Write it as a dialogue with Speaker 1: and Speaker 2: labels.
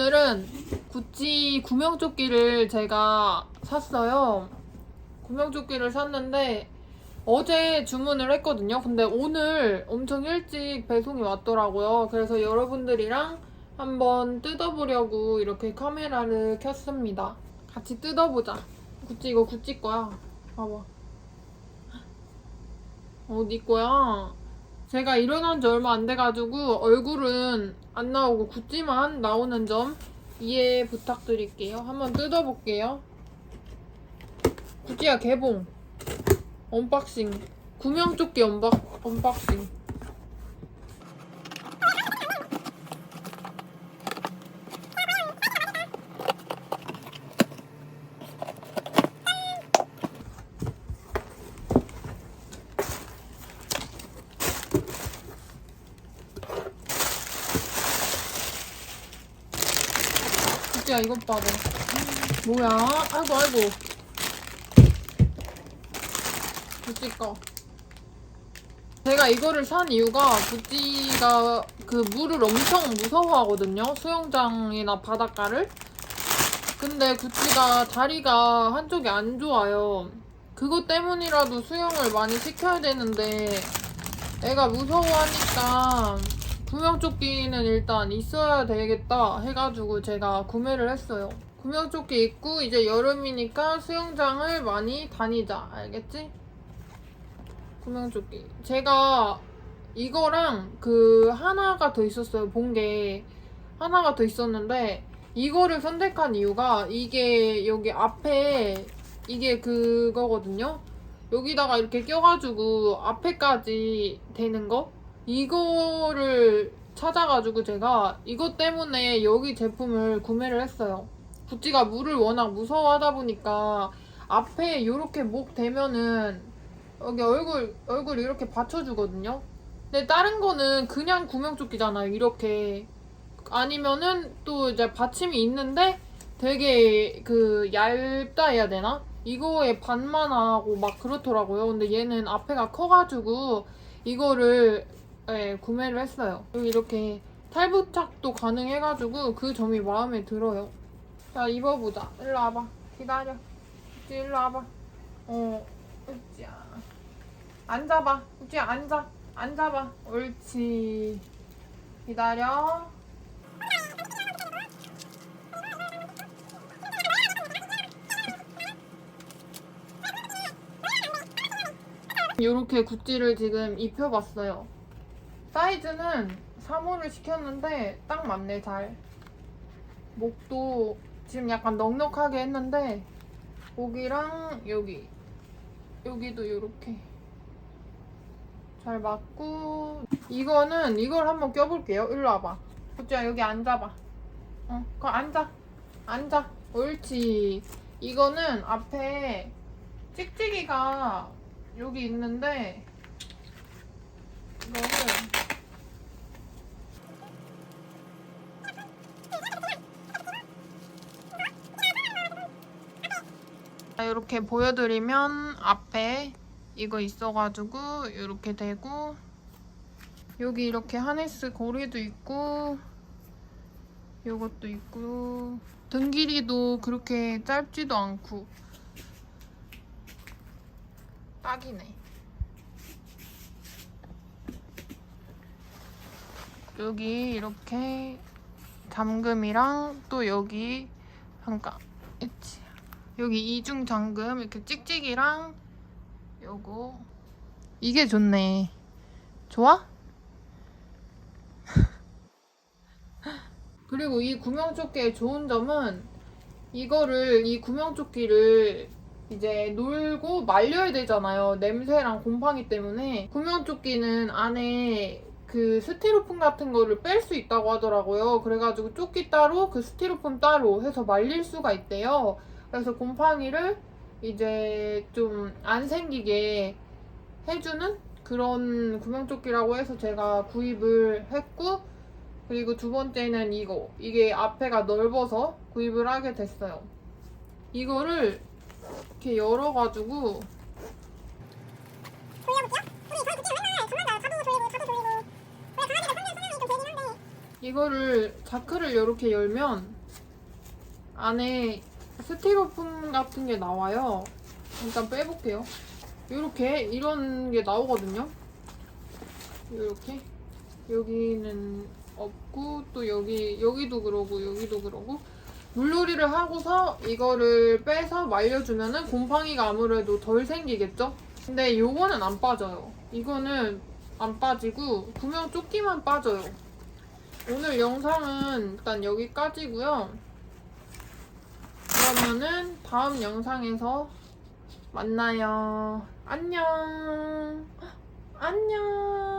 Speaker 1: 오늘은 구찌 구명조끼를 제가 샀어요. 구명조끼를 샀는데 어제 주문을 했거든요. 근데 오늘 엄청 일찍 배송이 왔더라고요. 그래서 여러분들이랑 한번 뜯어보려고 이렇게 카메라를 켰습니다. 같이 뜯어보자. 구찌 이거 구찌 거야. 봐봐. 어디 거야? 제가 일어난 지 얼마 안 돼가지고 얼굴은 안 나오고 구찌만 나오는 점 이해 부탁드릴게요. 한번 뜯어볼게요. 구찌야 개봉. 언박싱. 구명조끼 언박, 언박싱. 야 이것 봐봐. 뭐야? 아이고 아이고. 거. 제가 이거를 산 이유가 구찌가 그 물을 엄청 무서워하거든요. 수영장이나 바닷가를. 근데 구찌가 다리가 한쪽이 안 좋아요. 그것 때문이라도 수영을 많이 시켜야 되는데 애가 무서워하니까 구명조끼는 일단 있어야 되겠다 해가지고 제가 구매를 했어요. 구명조끼 입고 이제 여름이니까 수영장을 많이 다니자. 알겠지? 구명조끼. 제가 이거랑 그 하나가 더 있었어요. 본 게 하나가 더 있었는데 이거를 선택한 이유가 이게 여기 앞에 이게 그거거든요. 여기다가 이렇게 껴가지고 앞에까지 되는 거 이거를 찾아가지고 제가 이것 때문에 여기 제품을 구매를 했어요. 구찌가 물을 워낙 무서워하다 보니까 앞에 이렇게 목 대면은 여기 얼굴 얼굴 이렇게 받쳐주거든요. 근데 다른 거는 그냥 구명조끼잖아요. 이렇게 아니면은 또 이제 받침이 있는데 되게 그 얇다 해야 되나? 이거에 반만 하고 막 그렇더라고요. 근데 얘는 앞에가 커가지고 이거를 예, 구매를 했어요. 여기 이렇게 탈부착도 가능해가지고 그 점이 마음에 들어요. 자 입어보자. 일로 와봐. 기다려. 우찌 일로 와봐. 어, 우찌야. 앉아봐. 우찌야 앉아. 앉아봐. 옳지. 기다려. 이렇게 구찌를 지금 입혀봤어요. 사이즈는 3호를 시켰는데 딱 맞네 잘. 목도 지금 약간 넉넉하게 했는데 목이랑 여기 여기도 이렇게 잘 맞고 이거는 이걸 한번 껴볼게요. 일로 와봐. 구찌야 여기 앉아봐. 어, 거 앉아. 앉아. 옳지. 이거는 앞에 찍찍이가 여기 있는데 이렇게 보여드리면 앞에 이거 있어가지고 이렇게 되고 여기 이렇게 하네스 고리도 있고 요것도 있고 등 길이도 그렇게 짧지도 않고 딱이네. 여기 이렇게 잠금이랑 또 여기 잠깐 있지. 여기 이중 잠금 이렇게 찍찍이랑 요거 이게 좋네. 좋아? 그리고 이 구명조끼의 좋은 점은 이거를 이 구명조끼를 이제 놀고 말려야 되잖아요. 냄새랑 곰팡이 때문에. 구명조끼는 안에 그 스티로폼 같은 거를 뺄 수 있다고 하더라고요. 그래가지고 조끼 따로 그 스티로폼 따로 해서 말릴 수가 있대요. 그래서 곰팡이를 이제 좀 안 생기게 해주는 그런 구명조끼라고 해서 제가 구입을 했고 그리고 두 번째는 이거 이게 앞에가 넓어서 구입을 하게 됐어요. 이거를 이렇게 열어가지고
Speaker 2: 돌려볼게요. 우리 저희 그때 맨날 정말 자도 돌리고 자도 돌리고 원래 강아지가 선별 성향
Speaker 1: 이거를 자크를 이렇게 열면 안에 스티로폼 같은 게 나와요. 일단 빼볼게요. 이렇게 이런 게 나오거든요. 이렇게 여기는 없고 또 여기 여기도 그러고 여기도 그러고 물놀이를 하고서 이거를 빼서 말려주면은 곰팡이가 아무래도 덜 생기겠죠? 근데 요거는 안 빠져요. 이거는 안 빠지고 구명 조끼만 빠져요. 오늘 영상은 일단 여기까지고요. 그러면은 다음 영상에서 만나요. 안녕. 안녕.